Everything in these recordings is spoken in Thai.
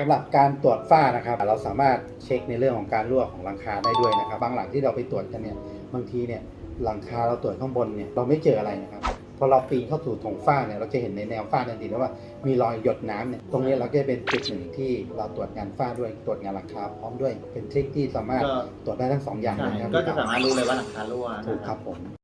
สำหรับการตรวจฝ้านะครับ เราสามารถเช็คในเรื่องของการรั่วของหลังคาได้ด้วยนะครับ บางหลังที่เราไปตรวจกันเนี่ยบางทีเนี่ยหลังคาเราตรวจข้างบนเนี่ยเราไม่เจออะไรนะครับพอเราปีนเข้าสู่ถงฝ้าเนี่ยเราจะเห็นในแนวฝ้าทันทีแล้วว่ามีรอยหยดน้ำเนี่ยตรงนี้เราก็จะเป็นจุดหนึ่งที่เราตรวจงานฝ้าด้วยตรวจงานหลังคาพร้อมด้วยเป็นทริคที่สามารถก็ ตรวจได้ทั้งสองอย่างใช่เลยนะครับก็จะสามารถรู้เลยว่าหลังคารั่วนะถูกครับผมอ่า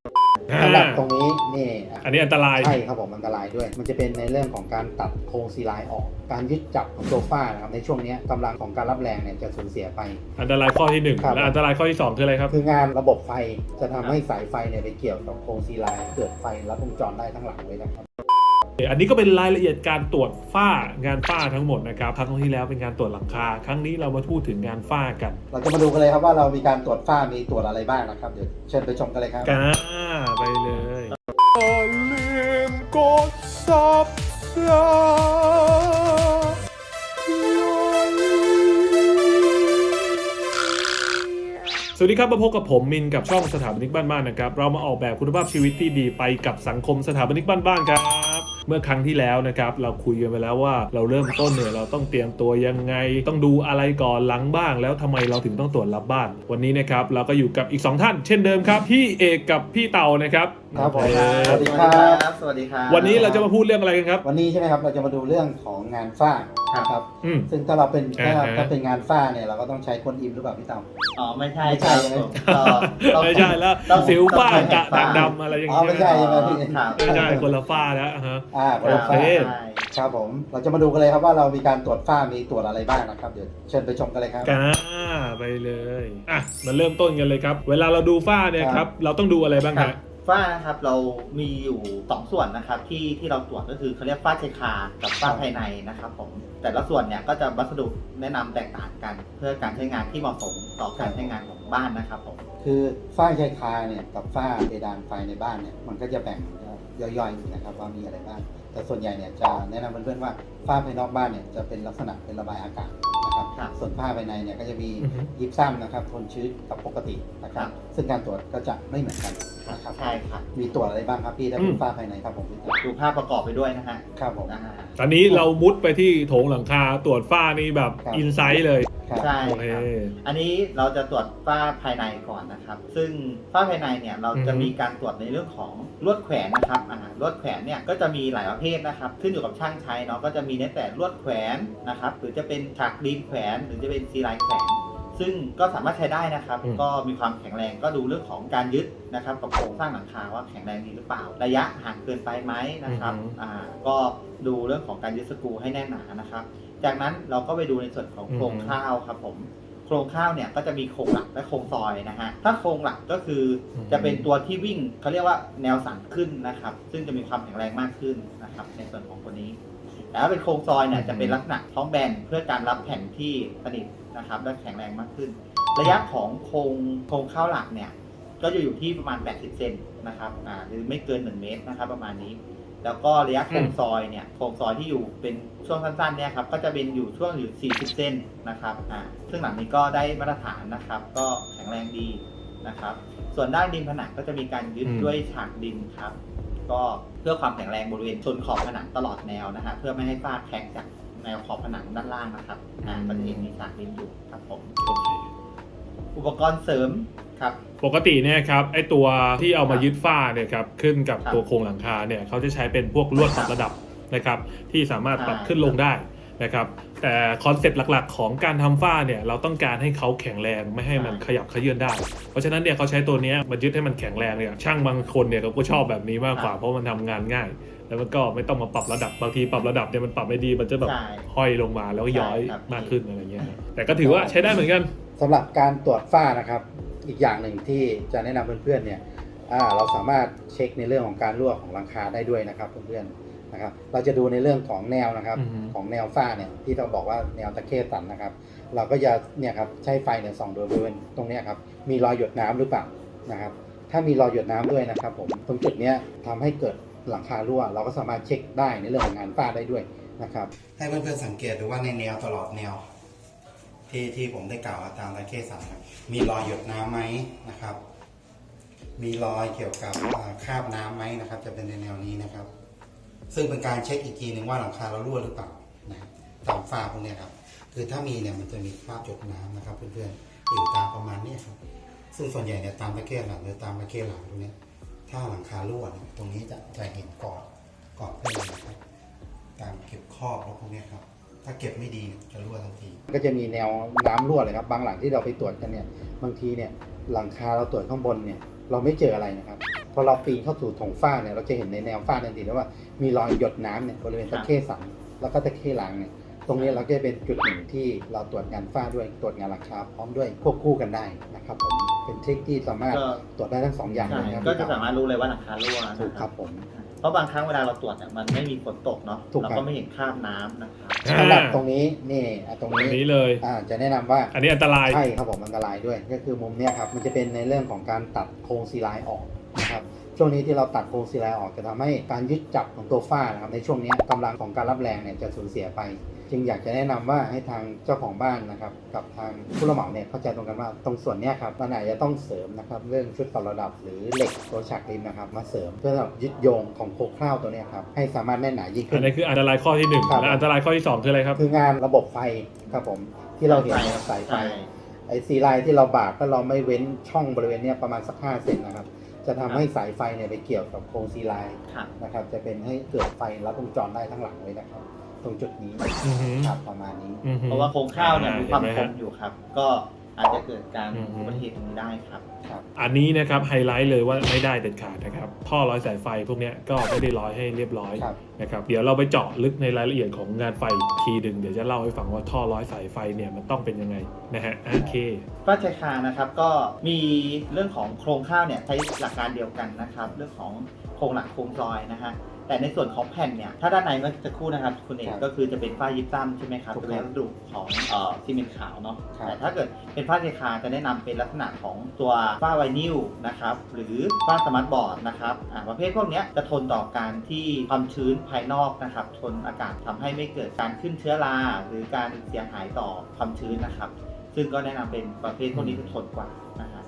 สำหรับตรงนี้นี่อะอันนี้อันตรายใช่ครับผมอันตรายด้วย มันจะเป็นในเรื่องของการตัดโครงซีไลน์ออก การยึดจับของโซฟานะครับในช่วงเนี้ยกำลังของการรับแรงเนี่ยจะสูญเสียไป อันตรายข้อที่หนึ่งครับและอันตรายข้อที่สองคืออะไรครับ คืองานระบบไฟจะทำให้สายไฟเนี่ยไปเกี่ยวกับโครงซีไลน์เกิดไฟลัดวงจรได้ทั้งหลังเลยนะครับ อันนี้ก็เป็นรายละเอียดการตรวจฝ้างานฝ้าทั้งหมดนะครับครั้งที่แล้วเป็นการตรวจหลังคา ครั้งนี้เรามาพูดถึงงานฝ้ากันเราจะมาดูกันเลยครับว่าเรามีการตรวจฝ้ามีตรวจอะไรบ้างนะครับเดี๋ยวเชิญไปชมกันเลยครับกาไปเลยอย่าลืมกดสวัสดีครับมาพบกับผมมินกับช่องสถาปนิกบ้านๆนะครับ เรามาออกแบบคุณภาพชีวิตที่ดีไปกับสังคมสถาปนิกบ้านๆครับ เมื่อครั้งที่แล้วนะครับเราคุยกันไปแล้วว่าเราเริ่มต้นเนี่ยเราต้องเตรียมตัวยังไง ต้องดูอะไรก่อนหลังบ้าง แล้วทำไมเราถึงต้องตรวจรับบ้าน วันนี้นะครับเราก็อยู่กับอีก 2 ท่าน เช่นเดิมครับ พี่เอกกับพี่เต่านะครับครับผมโอเคสวัสดีครับสวัสดีครับ วันนี้เราจะมาพูดเรื่องอะไรกันครับ วันนี้ใช่ไหมครับเราจะมาดูเรื่องของงานฝ้านะครับอืมซึ่งถ้าเราเป็นถ้าอ่าฮะถ้าเป็นงานฝ้าเนี่ยเราก็ต้องใช้คนอิมหรือเปล่าพี่เต่าอ๋อไม่ใช่ไม่ใช่ครับใช่ไหมผมก็ต้องไม่ใช่แล้วต้องสิวฝ้าต้องกระฝ้ด่างดำอะไรอย่างอ๋อเงี้ยไม่ใช่ใช่ไหมพี่ครับไม่ใช่คนละฝ้าแล้วอะฮะอ่าคนละโอฝ้าเคใช่ครับผม เราจะมาดูกันเลยครับว่าเรามีการตรวจฝ้ามีตรวจอะไรบ้างนะครับ เดี๋ยวเชิญไปชมกันเลยครับ กาไปเลยอะมาเริ่มต้นกันเลยครับ เวลาเราดูฝ้าเนี่ยคครัรับบ เราต้องดูอะไรบ้างครัฮะบฝ้านะครับเรามีอยู่สองส่วนนะครับที่ที่เราตรวจก็คือเขาเรียกฝ้าชายคากับฝ้าภายในนะครับผมแต่ละส่วนเนี่ยก็จะวัสดุแนะนำแตกต่างกัน เพื่อการใช้งานที่เหมาะสมต่อการใช้งานของบ้านนะครับผม คือฝ้าชายคาเนี่ยกับฝ้าเพดานไฟในบ้านเนี่ยมันก็จะแบ่ง ย่อยๆนะครับว่ามีอะไรบ้าง แต่ส่วนใหญ่เนี่ยจะแนะนำเพื่อนๆว่าฝ้าภายนอกบ้านเนี่ยจะเป็นลักษณะเป็นระบายอากาศนะครับครับส่วนผ้าภายในเนี่ยก็จะมีอือฮึยิปซัมนะครับทนชื้นกับปกตินะครับซึ่งการตรวจก็จะไม่เหมือนกันนะครับใช่ครับมีตรวจอะไรบ้างครับพี่ถ้าเป็นฝ้าภายในครับผมพี่เต๋อดูภาพประกอบไปด้วยนะฮะครับผม อ่า ตอนนี้เรามุดไปที่โถงหลังคาตรวจฝ้านี่แบบครับ อินไซต์เลยครับ ใช่โอเค ครับ อันนี้เราจะตรวจฝ้าภายในก่อนนะครับ ซึ่งฝ้าภายในเนี่ยเราจะอือฮึ มีการตรวจในเรื่องของลวดแขวนนะครับอ่าลวดแขวนเนี่ยก็จะมีหลายประเภทนะครับ ขึ้นอยู่กับช่างใช้เนาะก็จะมีตั้งแต่ลวดแขวนนะครับ หรือจะเป็นฉากดีนแขวนหรือจะเป็นซีไลน์แขวน ซึ่งก็สามารถใช้ได้นะครับ อืม ก็มีความแข็งแรงก็ดูเรื่องของการยึดนะครับกับโครงสร้างหลังคาว่าแข็งแรงดีหรือเปล่า ระยะห่างเกินไปไหมนะครับอ่าก็ดูเรื่องของการยึดสกรูให้แน่นหนานะครับ จากนั้นเราก็ไปดูในส่วนของโครงข้าวครับผม โครงข้าวเนี่ยก็จะมีโครงหลักและโครงซอยนะฮะ ถ้าโครงหลักก็คือจะเป็นตัวที่วิ่งเขาเรียกว่าแนวสันขึ้นนะครับ ซึ่งจะมีความแข็งแรงมากขึ้นนะครับ ในส่วนของตัวนี้ แต่ถ้าเป็นโครงซอยเนี่ยจะเป็นลักษณะท้องแบนเพื่อการรับแผ่นที่สนิท นะครับและแข็งแรงมากขึ้น ระยะของโครงโครงข้าวหลักเนี่ยก็จะอยู่ที่ประมาณ 80 เซนนะครับอ่าหรือไม่เกิน 1 เมตรนะครับ ประมาณนี้ แล้วก็ระยะโครงซอยเนี่ยโครงซอยที่อยู่เป็นช่วงสั้นๆเนี่ยครับก็จะเป็นอยู่ช่วงอยู่ 40 เซนนะครับอ่าซึ่งหลังนี้ก็ได้มาตรฐานนะครับ ก็แข็งแรงดีนะครับ ส่วนด้านดินผนังก็จะมีการยึดอืมด้วยฉากดินครับ ก็เพื่อความแข็งแรงบริเวณชนขอบผนังตลอดแนวนะฮะเพื่อไม่ให้ฝ้าแข็งจาก แนวขอบผนังด้านล่างนะครับอ่าก็จะเห็นมีฉากดินอยู่ครับผมโอเคอุปกรณ์เสริมครับ ปกติเนี่ยครับไอตัวที่เอามายึดฝ้าเนี่ยครับขึ้นกับครับตัวโครงหลังคาเนี่ยเขาจะใช้เป็นพวกลวดปรับระดับนะครับ ที่สามารถปรับใช่ขึ้นลงได้ นะครับแต่คอนเซ็ปต์หลักๆ ของการทำฝ้าเนี่ยเราต้องการให้เขาแข็งแรงไม่ให้มันขยับเขยื้อนได้ เพราะฉะนั้นเนี่ยเขาใช้ตัวเนี้ยมายึดให้มันแข็งแรงเนี่ยช่างบางคนเนี่ยเขาก็ชอบแบบนี้มากกว่าเพราะมันทำงานง่าย แล้วมันก็ไม่ต้องมาปรับระดับบางทีปรับระดับเนี่ยมันปรับไม่ดีมันจะแบบใช่ห้อยลงมาแล้วก็ย้อยใช่ครับมากขึ้นอะไรเงี้ยแต่ก็ถือว่าใช้ได้เหมือนกันสำหรับการตรวจฝ้านะครับ อีกอย่างหนึ่งที่จะแนะนำเพื่อนๆเนี่ยอ่าเราสามารถเช็คในเรื่องของการรั่วของหลังคาได้ด้วยนะครับเพื่อนๆ นะครับ เราจะดูในเรื่องของแนวนะครับ อือฮึ ของแนวฝ้าเนี่ยที่เราบอกว่าแนวตะเข้ตันนะครับ เราก็จะเนี่ยครับใช้ไฟเนี่ยส่องดูบริเวณตรงเนี้ยครับ มีรอยหยดน้ำหรือเปล่านะครับ ถ้ามีรอยหยดน้ำด้วยนะครับ ผมตรงจุดเนี้ยทำให้เกิดหลังคารั่ว เราก็สามารถเช็คได้ในเรื่องของงานฝ้าได้ด้วยนะครับ ให้เพื่อนๆสังเกตดูว่าในแนวตลอดแนว ที่ที่ผมได้กล่าวตามตะเข้สันครับมีรอยหยดน้ำไหมนะครับ มีรอยเกี่ยวกับอ่าคราบน้ำไหมนะครับ จะเป็นในแนวนี้นะครับ ซึ่งเป็นการเช็คอีกทีหนึ่งว่าหลังคาเรารั่วหรือเปล่านะครับตามฝ้าพวกนี้ครับ คือถ้ามีเนี่ยมันจะมีคราบหยดน้ำนะครับ เพื่อนๆอยู่ตามประมาณนี้ครับ ซึ่งส่วนใหญ่เนี่ยตามตะเกียหลังหรือตามตะเกียหลังตรงนี้ถ้าหลังคารั่วเนี่ยตรงนี้จะจะเห็นกรอบกรอบขึ้นเลยนะครับการเก็บครอบแล้วพวกนี้ครับ ถ้าเก็บไม่ดีจะรั่วทันที ก็จะมีแนวน้ำรั่วเลยครับ บางหลังที่เราไปตรวจกันเนี่ยบางทีเนี่ยหลังคาเราตรวจข้างบนเนี่ยเราไม่เจออะไรนะครับพอเราปีนเข้าสู่ถงฝ้าเนี่ยเราจะเห็นในแนวฝ้าทันทีแล้วว่า มีรอยหยดน้ำเนี่ยบริเวณตะเข้สันแล้วก็ตะเข้หลังเนี่ยตรงนี้เราก็จะเป็นจุดหนึ่งที่เราตรวจงานฝ้าด้วยตรวจงานหลังคาพร้อมด้วยควบคู่กันได้นะครับผมเป็นทริคที่สามารถก็ตรวจได้ทั้งสองอย่างใช่เลยครับก็จะสามารถรู้เลยว่าหลังคารั่วนะถูกครับผมเพราะบางครั้งเวลาเราตรวจเนี่ยมันไม่มีฝนตกเนาะถูกครับเราก็ไม่เห็นคราบน้ำนะครับสำหรับตรงนี้นี่อะตรงอันนี้นี้เลยอ่าจะแนะนำว่าอันนี้อันตรายใช่ครับผมอันตรายด้วย ก็คือมุมเนี้ยครับมันจะเป็นในเรื่องของการตัดโครงซีไลน์ออกนะครับ ช่วงนี้ที่เราตัดโครงซีไลน์ออกจะทำให้การยึดจับของตัวฝ้านะครับในช่วงเนี้ยกำลังของการรับแรงเนี่ยจะสูญเสียไป จึงอยากจะแนะนำว่าให้ทางเจ้าของบ้านนะครับกับทางผู้รับเหมาเนี่ยเข้าใจตรงกันว่าตรงส่วนเนี้ยครับมันอาจจะต้องเสริมนะครับเรื่องชุดปรับระดับหรือเหล็กตัวฉากริมนะครับมาเสริมเพื่อสำหรับยึดโยงของโครงคร่าวตัวเนี้ยครับให้สามารถแน่นหนายิ่งอัขึ้นนนี้คืออันตรายข้อที่หนึ่งครับและอันตรายข้อที่สองคืออะไรครับคืองานระบบไฟครับผมที่เราเห็นเนี่ยสายไฟใช่ไอ้ซีไลน์ที่เราบากถ้าเราไม่เว้นช่องบริเวณเนี้ยประมาณสัก5เซนนะครับ จะทำให้สายไฟเนี่ยไปเกี่ยวกับโครงซีไลน์ค่ะ นะครับ จะเป็นให้เกิดไฟลัดวงจรได้ทั้งหลังเลยนะครับ ตรงจุดนี้อือหือ ครับประมาณนี้ อือหือ เพราะว่าโครงข้าวเนี่ยมีความเห็นคไหมฮะอยู่ครับ ก็ อาจจะเกิดการอืม อุบัติเหตุตรงนี้ได้ครับครับ อันนี้นะครับไฮไลท์เลยว่าไม่ได้เด็ดขาดนะครับท่อร้อยสายไฟพวกเนี้ยก็ไม่ได้ร้อยให้เรียบร้อยครับ นะครับเดี๋ยวเราไปเจาะลึกในรายละเอียดของงานไฟอีกทีหนึ่งเดี๋ยวจะเล่าให้ฟังว่าท่อร้อยสายไฟเนี่ยมันต้องเป็นยังไงนะฮะโอเคฝ้าชายคานะครับก็มีเรื่องของโครงข้าวเนี่ยใช้หลักการเดียวกันนะครับ เรื่องของโครงหลักโครงซอยนะฮะ แต่ในส่วนของแผ่นเนี่ย ถ้าด้านในเมื่อสักครู่นะครับ คุณเอกครับก็คือจะเป็นฝ้ายิปซัมใช่ไหมครับถูกจะครับเป็นวัสดุของเอ่อซีเมนต์ขาวเนาะครับ แต่ถ้าเกิดเป็นฝ้าชายคาจะแนะนำเป็นลักษณะของตัวฝ้าไวนิลนะครับหรือฝ้าสมาร์ทบอร์ดนะครับอ่าประเภทพวกเนี้ยจะทนต่อการที่ความชื้นภายนอกนะครับทนอากาศทำให้ไม่เกิดการขึ้นเชื้อรา หรือการเสียหายต่อความชื้นนะครับ ซึ่งก็แนะนำเป็นประเภทพวกนี้จะทนกว่านะฮะ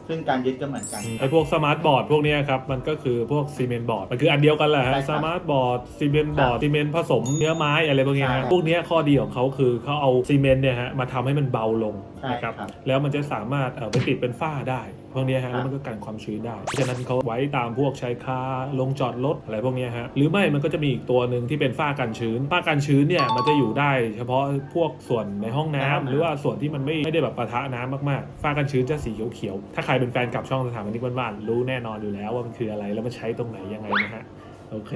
ซึ่งการยึดก็เหมือนกัน ไอพวกสมาร์ทบอร์ดพวกเนี้ยครับ มันก็คือพวกซีเมนต์บอร์ดมันคืออันเดียวกันแหละฮะใช่คสรับมาร์ทบอร์ดซีเมนต์บอร์ดซีเมนต์ผสมเนื้อไม้อะไรพวกเนี้ยใช่ฮะพวกเนี้ยข้อดีของเขาคือเขาเอาซีเมนต์เนี่ยฮะมาทำให้มันเบาลงใช่นะครับ ครับ แล้วมันจะสามารถเอ่อไปติดเป็นฝ้าได้พวกเนี้ยฮะครับแล้วมันก็กันความชื้นได้เพราะฉะนั้นเขาไว้ตามพวกชายคาลงจอดรถอะไรพวกเนี้ยฮะหรือไม่มันก็จะมีอีกตัวหนึ่งที่เป็นฝ้ากันชื้นฝ้ากันชื้นเนี่ยมันจะอยู่ได้เฉพาะพวกส่วนในห้องน้ำหรือว่าส่วนที่มันไม่ไม่ได้แบบปะทะน้ำมากๆฝ้ากันชื้นจะสีเขียวๆถ้าใครเป็นแฟนกับช่องสถาปนิกบ้านๆรู้แน่นอนอยู่แล้วว่ามันคืออะไรแล้วมันใช้ตรงไหนยังไงนะฮะโอเค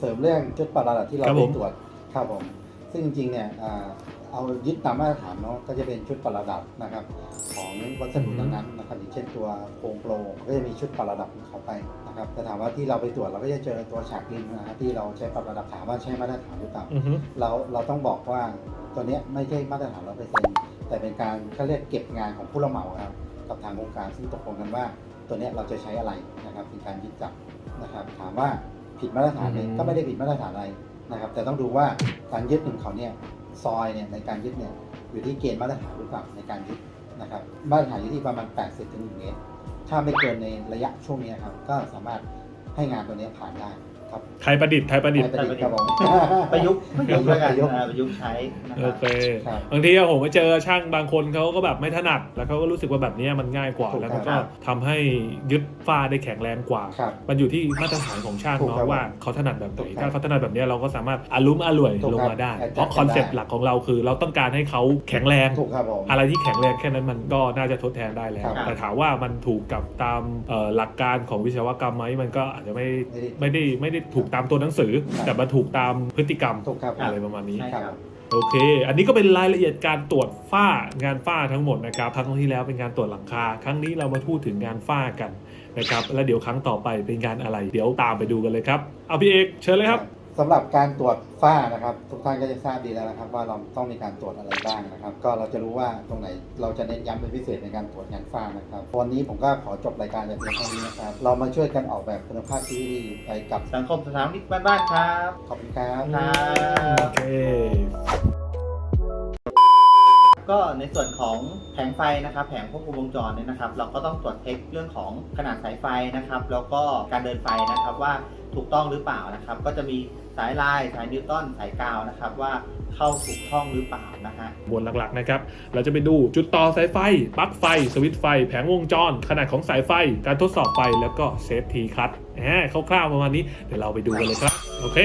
เสริมเรื่องชุดปรับระดับที่เราครับไปผมตรวจครับผมซึ่งจริงๆเนี่ยอ่า เอายึดตามมาตรฐานเนาะก็จะเป็นชุดปรับระดับนะครับ ของวัสดุนั้นๆนะครับอย่างเช่นตัวโครงโปรก็จะมีชุดปรับระดับของเขาไปนะครับแต่ถามว่าที่เราไปตรวจเราก็จะเจอตัวฉากริมนะครับที่เราใช้ปรับระดับถามว่าใช้มาตรฐานหรือเปล่าอือฮึเราเราต้องบอกว่าตัวเนี้ยไม่ใช่มาตรฐานร้อยเปอร์เซ็นต์แต่เป็นการเขาเรียกเก็บงานของผู้รับเหมาครับกับทางโครงการซึ่งตกลงกันว่าตัวเนี้ยเราจะใช้อะไรนะครับเป็นการยึดจับนะครับถามว่าผิดมาตรฐานไหมอืมก็ไม่ได้ผิดมาตรฐานอะไรนะครับ แต่ต้องดูว่าการยึดของเขาเนี่ย ซอยเนี่ยในการยึดเนี่ยอยู่ที่เกณฑ์มาตรฐานหรือเปล่าในการยึดนะครับมาตรฐานอยู่ที่ประมาณ 80ถึง1เมตร ถ้าไม่เกินในระยะช่วงนี้ยครับก็สามารถให้งานตัวนี้ผ่านได้ ครับไทยประดิษฐ์ไทยประดิษฐ์ให้ประดิษฐ์ครับผม ประยุกต์ประยุกต์แล้วกันประยุกต์ อ่าประยุกต์ใช้นะคโอรับ เคครับบางทีอะผมไปเจอช่างบางคนเขาก็แบบไม่ถนัด แล้วเขาก็รู้สึกว่าแบบเนี้ยมันง่ายกว่า ถูกแล้วมันครัก็บทำให้ยึดฝ้าได้แข็งแรงกว่า ครับมันอยู่ที่มาตรฐานของช่างถูกครับเนาะว่าเขาถนัดแบบไหนถูกครับถ้าเขาถนัดแบบเนี้ยเราก็สามารถอารุ่มอร่วยถูกลงครับมาได้ adjust เพราะคอนเซปต์ได้ หลักของเราคือ เราต้องการให้เขาแข็งแรง ถูกครับผม อะไรที่แข็งแรงแค่นั้นมันก็น่าจะทดแทนได้แล้ว ครับแต่ถามว่ามันถูกกับตามเอ่อหลักการของวิศวกรรมไหมมันก็อาจจะไม่ไม่ได้ ไม่ได้ไม่ได้ถูกตามตัวหนังสือครับแต่มันถูกตามพฤติกรรมถูกครับ อะไรประมาณนี้ ใช่ครับ โอเค อันนี้ก็เป็นรายละเอียดการตรวจฝ้างานฝ้าทั้งหมดนะครับ ครั้งที่แล้วเป็นการตรวจหลังคา ครั้งนี้เรามาพูดถึงงานฝ้ากันนะครับ แล้วเดี๋ยวครั้งต่อไปเป็นงานอะไร เดี๋ยวตามไปดูกันเลยครับ เอาพี่เอกเชิญเลยครับ สำหรับการตรวจฝ้านะครับ ทุกท่านก็จะทราบดีแล้วนะครับ ว่าเราต้องมีการตรวจอะไรบ้างนะครับ ก็เราจะรู้ว่าตรงไหนเราจะเน้นย้ำเป็นพิเศษในการตรวจงานฝ้านะครับวันนี้ผมก็ขอจบรายการแต่เพียงเท่านี้นะครับ เรามาช่วยกันออกแบบคุณภาพชีวิตที่ดีไปกับสังคมสถาปนิกบ้านๆครับขอบคุณครับครับโอเคก็ในส่วนของแผงไฟนะครับแผงควบคุมวงจรเนี่ยนะครับ เราก็ต้องตรวจเช็คเรื่องของขนาดสายไฟนะครับ แล้วก็การเดินไฟนะครับว่าถูกต้องหรือเปล่านะครับ ก็จะมี สายลาย สายนิวตันสายกาวนะครับว่าเข้าถูกช่องหรือเปล่านะฮะบนหลักๆนะครับ เราจะไปดูจุดต่อสายไฟ ปลั๊กไฟ สวิตช์ไฟ แผงวงจร ขนาดของสายไฟ การทดสอบไฟ แล้วก็เซฟทีคัทแหมคร่าวๆประมาณนี้ เดี๋ยวเราไปดูกันเลยครับ โอเค